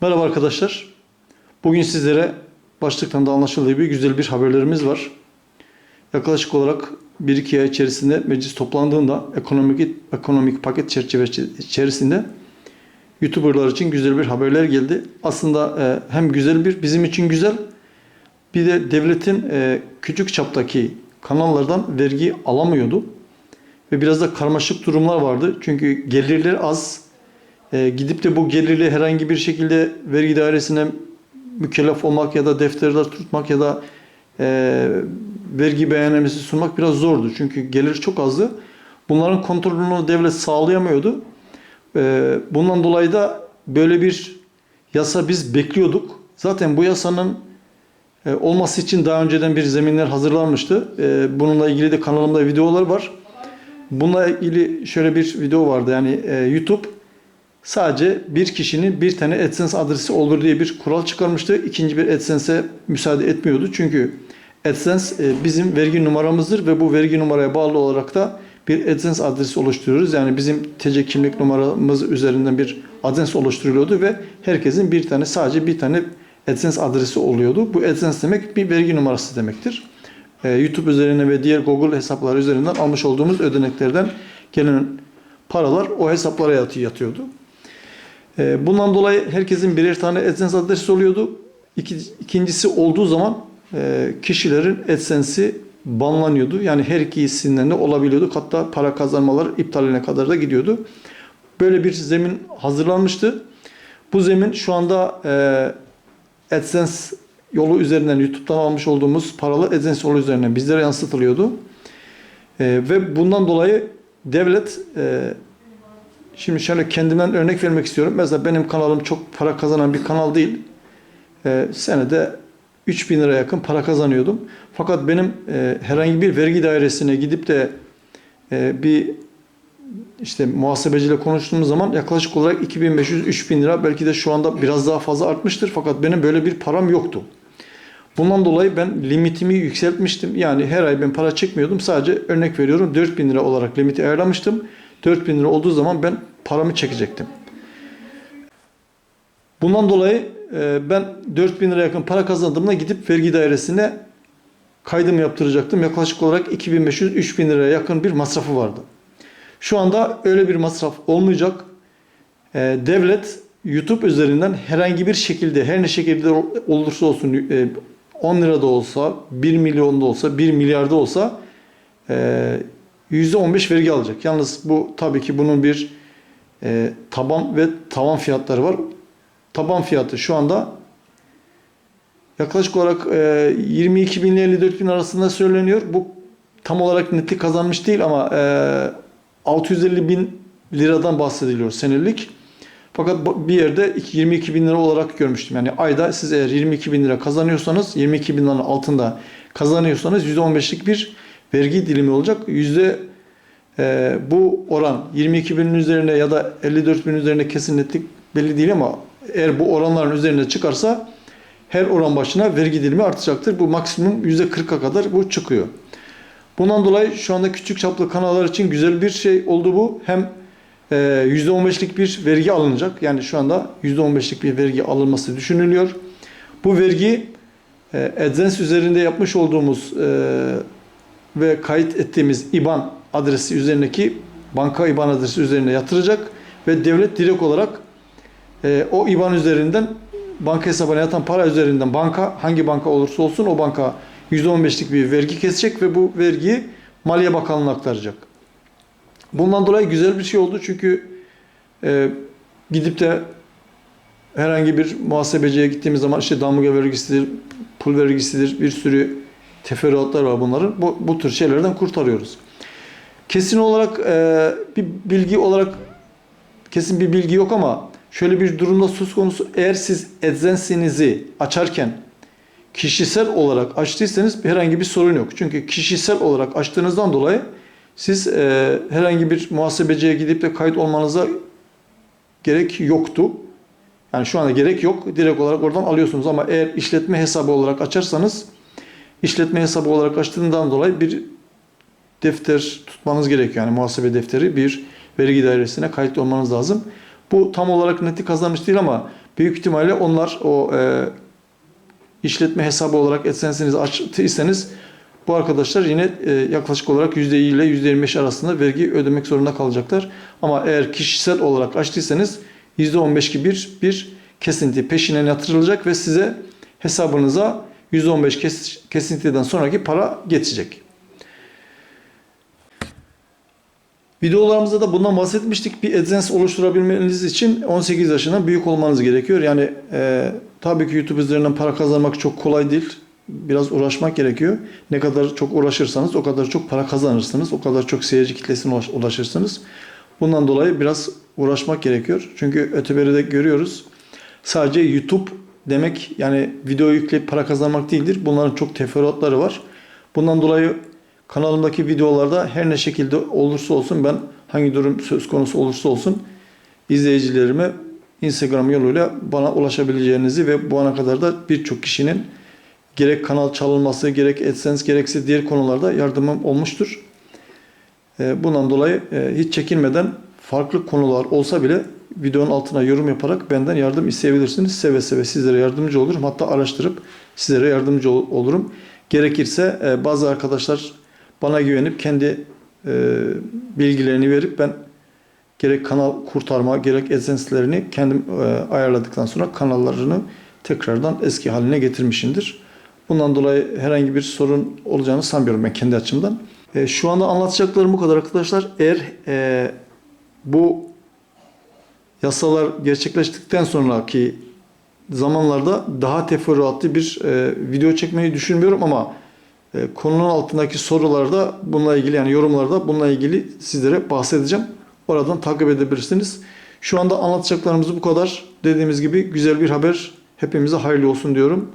Merhaba arkadaşlar. Bugün sizlere başlıktan da anlaşıldığı gibi güzel bir haberlerimiz var. Yaklaşık olarak 1-2 ay içerisinde meclis toplandığında ekonomik ekonomik paket çerçevesi içerisinde YouTuber'lar için güzel bir haberler geldi. Aslında e, hem güzel bir bizim için güzel bir de devletin e, küçük çaptaki kanallardan vergi alamıyordu. Ve biraz da karmaşık durumlar vardı. Çünkü gelirler az. E, gidip de bu gelirle herhangi bir şekilde vergi dairesine mükellef olmak ya da defterler tutmak ya da e, vergi beyannamesi sunmak biraz zordu. Çünkü gelir çok azdı. Bunların kontrolünü devlet sağlayamıyordu. E, bundan dolayı da böyle bir yasa biz bekliyorduk. Zaten bu yasanın e, olması için daha önceden bir zeminler hazırlanmıştı. E, bununla ilgili de kanalımda videolar var. Bununla ilgili şöyle bir video vardı. Yani e, YouTube sadece bir kişinin bir tane AdSense adresi olur diye bir kural çıkarmıştı. İkinci bir AdSense'e müsaade etmiyordu. Çünkü AdSense e, bizim vergi numaramızdır ve bu vergi numaraya bağlı olarak da bir AdSense adresi oluşturuyoruz. Yani bizim TC kimlik numaramız üzerinden bir AdSense oluşturuluyordu ve herkesin bir tane sadece bir tane AdSense adresi oluyordu. Bu AdSense demek bir vergi numarası demektir. Ee, YouTube üzerine ve diğer Google hesapları üzerinden almış olduğumuz ödeneklerden gelen paralar o hesaplara yatı- yatıyordu. Ee, bundan dolayı herkesin birer tane AdSense adresi oluyordu. İki, ikincisi olduğu zaman e, kişilerin AdSense'i banlanıyordu. Yani her ikisinden de olabiliyordu. Hatta para kazanmaları iptaline kadar da gidiyordu. Böyle bir zemin hazırlanmıştı. Bu zemin şu anda e, AdSense yolu üzerinden YouTube'dan almış olduğumuz paralı AdSense yolu üzerinden bizlere yansıtılıyordu. E, ve bundan dolayı devlet e, şimdi şöyle kendimden örnek vermek istiyorum. Mesela benim kanalım çok para kazanan bir kanal değil. E, senede 3000 lira yakın para kazanıyordum. Fakat benim e, herhangi bir vergi dairesine gidip de e, bir işte muhasebeciyle konuştuğumuz zaman yaklaşık olarak 2500-3000 lira belki de şu anda biraz daha fazla artmıştır. Fakat benim böyle bir param yoktu. Bundan dolayı ben limitimi yükseltmiştim. Yani her ay ben para çekmiyordum. Sadece örnek veriyorum 4000 lira olarak limiti ayarlamıştım. 4000 lira olduğu zaman ben paramı çekecektim. Bundan dolayı e, ben 4000 lira yakın para kazandığımda gidip vergi dairesine kaydım yaptıracaktım. Yaklaşık olarak 2500-3000 liraya yakın bir masrafı vardı. Şu anda öyle bir masraf olmayacak. E, devlet YouTube üzerinden herhangi bir şekilde her ne şekilde olursa olsun e, 10 lira da olsa 1 milyon da olsa 1 milyar da olsa e, %15 vergi alacak. Yalnız bu tabii ki bunun bir e, taban ve tavan fiyatları var. Taban fiyatı şu anda yaklaşık olarak e, 22 bin ile 54 bin arasında söyleniyor. Bu tam olarak netlik kazanmış değil ama e, 650 bin liradan bahsediliyor senelik. Fakat bir yerde 22 bin lira olarak görmüştüm. Yani ayda siz eğer 22 bin lira kazanıyorsanız 22 bin liranın altında kazanıyorsanız %15'lik bir vergi dilimi olacak. Yüzde e, bu oran 22 binin üzerine ya da 54 bin üzerine kesin netlik belli değil ama eğer bu oranların üzerine çıkarsa her oran başına vergi dilimi artacaktır. Bu maksimum %40'a kadar bu çıkıyor. Bundan dolayı şu anda küçük çaplı kanallar için güzel bir şey oldu bu. Hem e, %15'lik bir vergi alınacak. Yani şu anda %15'lik bir vergi alınması düşünülüyor. Bu vergi e, AdSense üzerinde yapmış olduğumuz e, ve kayıt ettiğimiz IBAN adresi üzerindeki banka IBAN adresi üzerine yatıracak ve devlet direkt olarak e, o IBAN üzerinden banka hesabına yatan para üzerinden banka hangi banka olursa olsun o banka %15'lik bir vergi kesecek ve bu vergiyi Maliye Bakanlığı'na aktaracak. Bundan dolayı güzel bir şey oldu çünkü e, gidip de herhangi bir muhasebeciye gittiğimiz zaman işte damga vergisidir, pul vergisidir, bir sürü teferruatlar var bunların. Bu, bu tür şeylerden kurtarıyoruz. Kesin olarak e, bir bilgi olarak kesin bir bilgi yok ama şöyle bir durumda söz konusu eğer siz AdSense'inizi açarken kişisel olarak açtıysanız herhangi bir sorun yok. Çünkü kişisel olarak açtığınızdan dolayı siz e, herhangi bir muhasebeciye gidip de kayıt olmanıza gerek yoktu. Yani şu anda gerek yok. Direkt olarak oradan alıyorsunuz ama eğer işletme hesabı olarak açarsanız işletme hesabı olarak açtığından dolayı bir defter tutmanız gerekiyor. Yani muhasebe defteri bir vergi dairesine kayıtlı olmanız lazım. Bu tam olarak neti kazanmış değil ama Büyük ihtimalle onlar o e, işletme hesabı olarak AdSense'inizi açtıysanız bu arkadaşlar yine e, yaklaşık olarak %20 ile %25 arasında vergi ödemek zorunda kalacaklar. Ama eğer kişisel olarak açtıysanız %15 gibi bir, bir kesinti peşinen yatırılacak ve size hesabınıza %15 kes, kesintiden sonraki para geçecek. Videolarımızda da bundan bahsetmiştik. Bir AdSense oluşturabilmeniz için 18 yaşından büyük olmanız gerekiyor. Yani e, tabii ki YouTube üzerinden para kazanmak çok kolay değil. Biraz uğraşmak gerekiyor. Ne kadar çok uğraşırsanız o kadar çok para kazanırsınız. O kadar çok seyirci kitlesine ulaş- ulaşırsınız. Bundan dolayı biraz uğraşmak gerekiyor. Çünkü öteberi görüyoruz. Sadece YouTube demek yani video yükleyip para kazanmak değildir. Bunların çok teferruatları var. Bundan dolayı kanalımdaki videolarda her ne şekilde olursa olsun ben hangi durum söz konusu olursa olsun izleyicilerime Instagram yoluyla bana ulaşabileceğinizi ve bu ana kadar da birçok kişinin gerek kanal çalınması, gerek AdSense, gerekse diğer konularda yardımım olmuştur. E, Bundan dolayı e, hiç çekinmeden farklı konular olsa bile videonun altına yorum yaparak benden yardım isteyebilirsiniz. Seve seve sizlere yardımcı olurum. Hatta araştırıp sizlere yardımcı ol- olurum. Gerekirse e, bazı arkadaşlar bana güvenip kendi e, bilgilerini verip ben gerek kanal kurtarma gerek AdSense'lerini kendim e, ayarladıktan sonra kanallarını tekrardan eski haline getirmişimdir. Bundan dolayı herhangi bir sorun olacağını sanmıyorum ben kendi açımdan. E, şu anda anlatacaklarım bu kadar arkadaşlar. Eğer bu yasalar gerçekleştikten sonraki zamanlarda daha teferruatlı bir e, video çekmeyi düşünmüyorum ama e, konunun altındaki sorularda bununla ilgili yani yorumlarda bununla ilgili sizlere bahsedeceğim. Oradan takip edebilirsiniz. Şu anda anlatacaklarımız bu kadar. Dediğimiz gibi güzel bir haber hepimize hayırlı olsun diyorum.